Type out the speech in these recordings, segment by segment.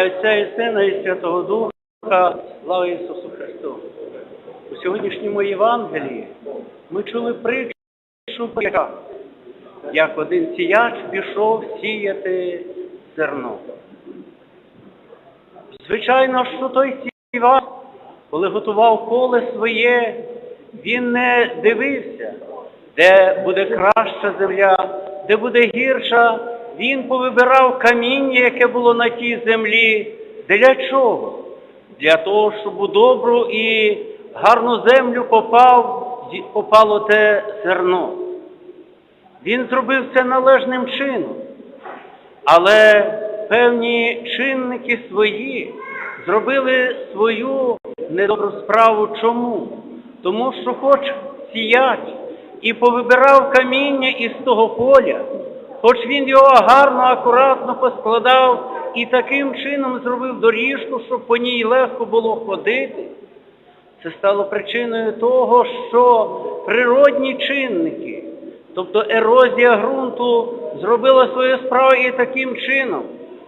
ім'я Отця і Сина і Святого Духа, слава Ісусу Христу. У сьогоднішньому Євангелії ми чули притчу про як один сіяч пішов сіяти зерно. Звичайно, що той сівач, коли готував поле своє, він не дивився, де буде краща земля, де буде гірша. Він повибирав каміння, яке було на тій землі. Для чого? Для того, щоб у добру і гарну землю попав, попало те зерно. Він зробив це належним чином. Але певні чинники свої зробили свою недобру справу. Чому? Тому що хоч сіяч і повибирав каміння із того поля, хоч він його гарно, акуратно поскладав і таким чином зробив доріжку, щоб по ній легко було ходити, це стало причиною того, що природні чинники, тобто ерозія ґрунту, зробила свою справу і таким чином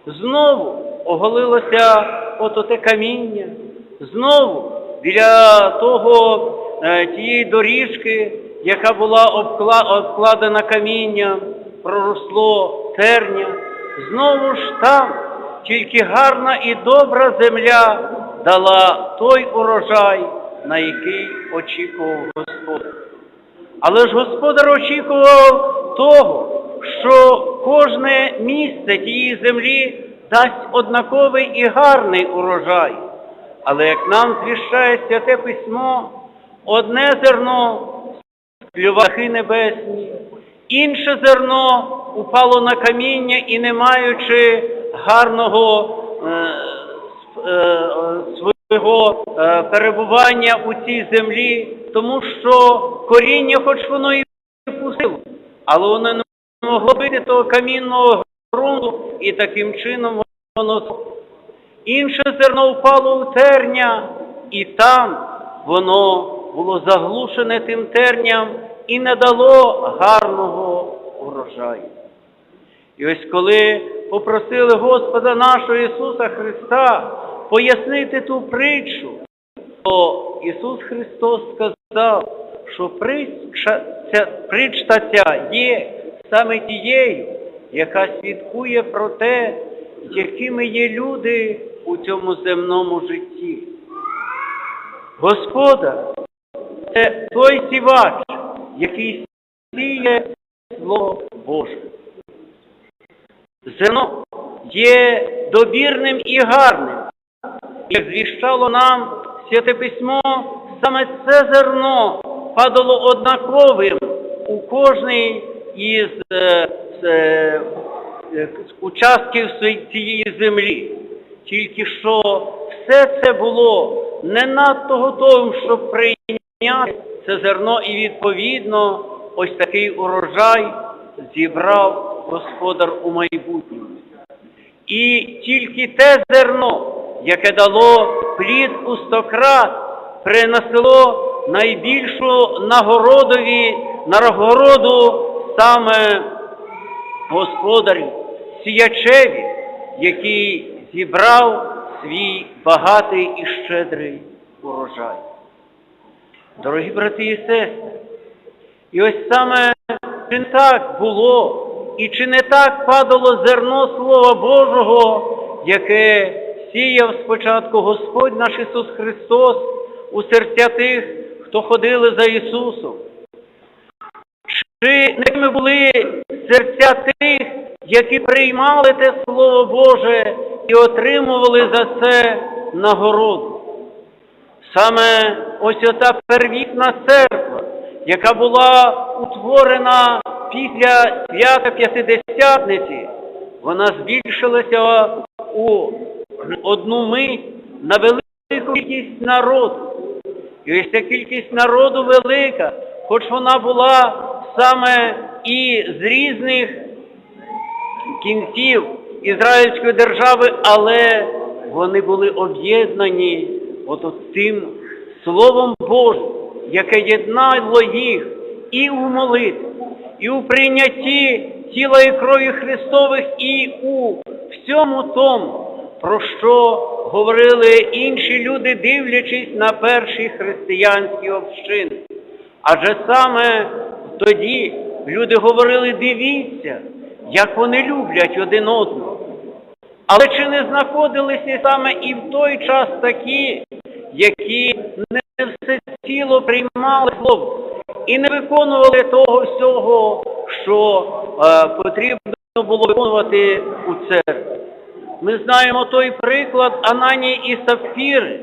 знову оголилося ото каміння, знову біля того е, тієї доріжки, яка була обкладена камінням, проросло терня, знову ж там тільки гарна і добра земля дала той урожай, на який очікував Господь. Але ж господар очікував того, що кожне місце тієї землі дасть однаковий і гарний урожай. Але як нам звіщає святе письмо, одне зерно склювахи небесні, інше зерно упало на каміння і, не маючи гарного е, е, свого е, перебування у цій землі, тому що коріння, хоч воно і пустило, але воно не могло бити того камінного ґрунту, і таким чином воно Інше зерно впало у терня, і там воно було заглушене тим терням і не дало гарного урожаю. І ось коли попросили Господа нашого Ісуса Христа пояснити ту притчу, то Ісус Христос сказав, що притча ця, притча є саме тією, яка свідкує про те, якими є люди у цьому земному житті. Господар це той сівач, який сіє Слово Боже. Зерно є добірним і гарним. Як звіщало нам Святе Письмо, саме це зерно падало однаковим у кожний із е, е, е, участків цієї землі. Тільки що все це було не надто готовим, щоб прийняти це зерно, і відповідно ось такий урожай зібрав господар у майбутньому. І тільки те зерно, яке дало плід у стократ, принесло найбільшу нагородові, нагороду саме господарю, сіячеві, який зібрав свій багатий і щедрий урожай. Дорогі брати і сестри, і ось саме чи не так було, і чи не так падало зерно Слова Божого, яке сіяв спочатку Господь наш Ісус Христос у серця тих, хто ходили за Ісусом. Чи не ми були серця тих, які приймали те Слово Боже і отримували за це нагороду? Саме ось ота первітна церква, яка була утворена після свята П'ятидесятниці, вона збільшилася у одну мить на велику кількість народу. І ось ця кількість народу велика, хоч вона була саме і з різних кінців Ізраїльської держави, але вони були об'єднані от тим Словом Божим, яке єднало їх і у молитві, і у прийнятті тіла і крові Христових, і у всьому тому, про що говорили інші люди, дивлячись на перші християнські общини. Адже саме тоді люди говорили, дивіться, як вони люблять один одного. Але чи не знаходилися саме і в той час такі, які не все ціло приймали слово і не виконували того всього, що е, потрібно було виконувати у церкві? Ми знаємо той приклад Ананії і Сапфіри,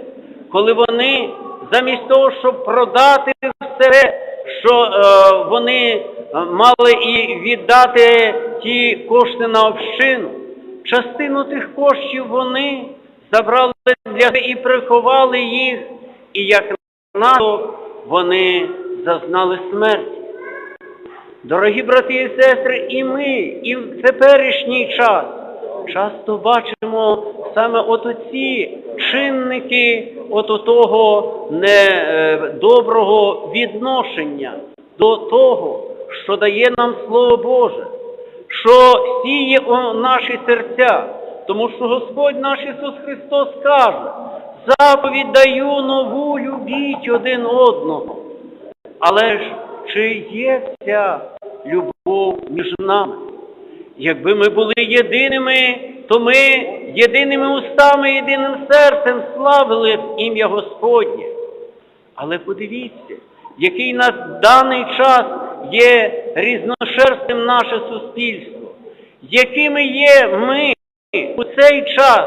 коли вони замість того, щоб продати все, що е, вони мали і віддати ті кошти на общину, частину тих коштів вони забрали для і приховали їх, і як наслідок вони зазнали смерті. Дорогі брати і сестри, і ми, і в теперішній час часто бачимо саме от оці чинники от того недоброго відношення до того, що дає нам Слово Боже, що сіє у наші серця, тому що Господь наш Ісус Христос каже, заповідь даю нову, любіть один одного. Але ж чи є ця любов між нами? Якби ми були єдиними, то ми єдиними устами, єдиним серцем славили б ім'я Господнє. Але подивіться, який на даний час є різношерстним наше суспільство, якими є ми у цей час,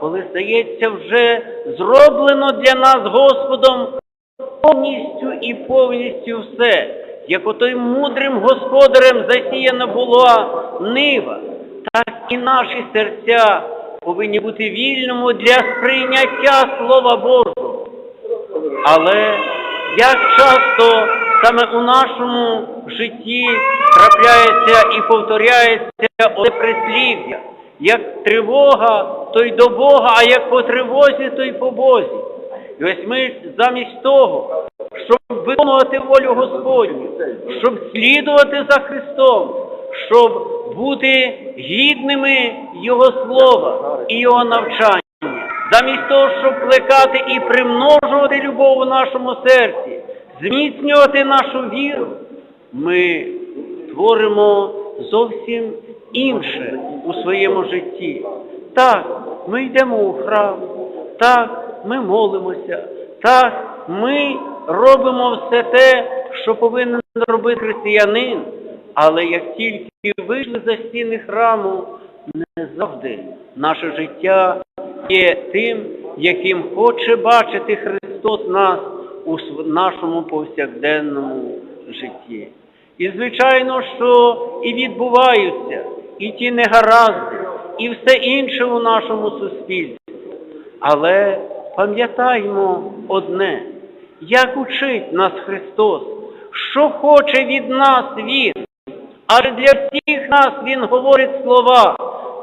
коли, здається, вже зроблено для нас Господом повністю і повністю все, як отим мудрим господарем засіяна була нива, так і наші серця повинні бути вільними для сприйняття Слова Божого. Але як часто саме у нашому житті трапляється і повторяється оце прислів'я, як тривога, то й до Бога, а як по тривозі, то й по Бозі. І ось ми замість того, щоб виконувати волю Господню, щоб слідувати за Христом, щоб бути гідними Його слова і Його навчання, замість того, щоб плекати і примножувати любов у нашому серці, зміцнювати нашу віру, ми творимо зовсім інше у своєму житті. Так, ми йдемо у храм, так, ми молимося, так, ми робимо все те, що повинен робити християнин, але як тільки вийшли за стіни храму, не завжди наше життя є тим, яким хоче бачити Христос нас у нашому повсякденному житті. І звичайно, що і відбуваються і ті негаразди, і все інше у нашому суспільстві. Але пам'ятаймо одне, як учить нас Христос, що хоче від нас Він. Адже для всіх нас Він говорить слова,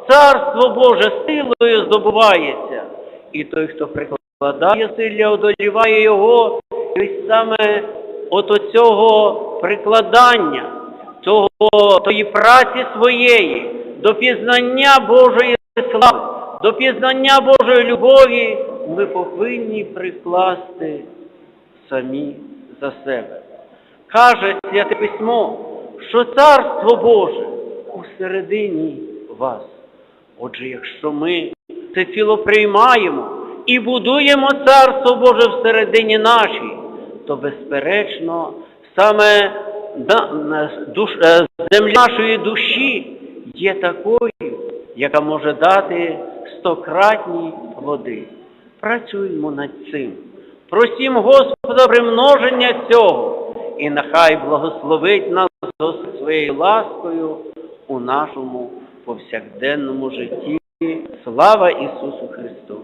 Царство Боже силою здобувається. І той, хто прикладає силля, одоліває його, і саме от оцього прикладання, того, тої праці своєї, до пізнання Божої слави, до пізнання Божої любові ми повинні прикласти самі за себе. Каже Святе Письмо, що Царство Боже усередині вас. Отже, якщо ми це ціло приймаємо і будуємо Царство Боже всередині нашій, то безперечно саме земля нашої душі є такою, яка може дати стократні води. Працюємо над цим. Просім Господа примноження цього, і нехай благословить нас своєю ласкою у нашому повсякденному житті. Слава Ісусу Христу!